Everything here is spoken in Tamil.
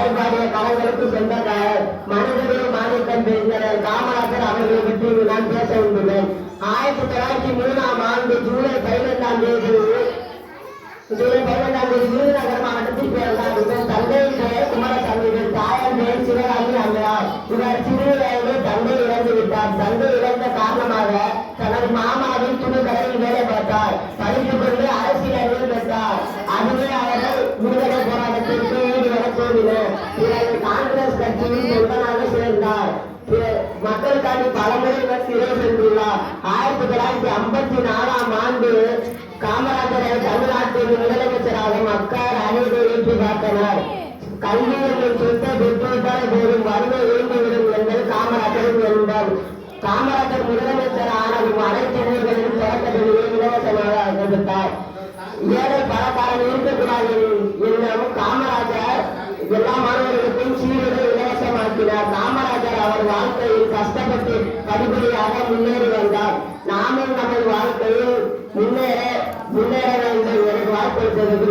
அவருக்கு சொந்தக்காரர் மனிதர்கள் மாணிக்கம் பேசினர். காமராஜர் அவர்களை பற்றி நான் பேச விரும்புகிறேன். ஆயிரத்தி தொள்ளாயிரத்தி மூணாம் ஆண்டு ஜூலை பதினைந்தாம் தேதி ஜூலை பதினைந்தாம் தேதி விருதுநகர் மாவட்டத்தில் பிறந்தார். இவர் தந்தையின் பெயர் குமாரசாமி இவர் தாயார் பெயர் சிவகாமி அம்மையார். இவர் சிறு வயதில் தந்தை இறந்து விட்டார். தந்தை இறந்த காரணமாக தனது மாமாவின் துணி கடையில் வேலை பார்த்தார். படித்துக் பிறகு காங்கிரஸ் கட்சியில் தொண்டனாக சேர்ந்தார். மக்களுக்காண்டி பலமுறை இவர் சிறை சென்றுள்ளார். ஆயிரத்தி தொள்ளாயிரத்தி ஐம்பத்தி நாலாம் ஆண்டு காமராஜர் தமிழ்நாட்டின் முதலமைச்சராக மக்கள் அனைவரும் ஏற்றி பார்த்தனர். கல்வி என்னும் சொத்தை பெற்றுவிட்டால் போதும் வறுமை இயங்கிவிடும் என்பது காமராஜரின் எண்ணம். காமராஜர் முதலமைச்சர் ஆனதும் அனைத்து ஊர்களிலும் தொடக்கத்திலேயே இலவசமாக கொடுத்தார் ஏழை வாழ்க்கையில் கஷ்டப்பட்டு படிப்படியாக முன்னேறி வந்தார். நாமும் நமது வாழ்க்கையில் முன்னேற முன்னேற வேண்டும். எனக்கு வாய்ப்பளித்ததற்கு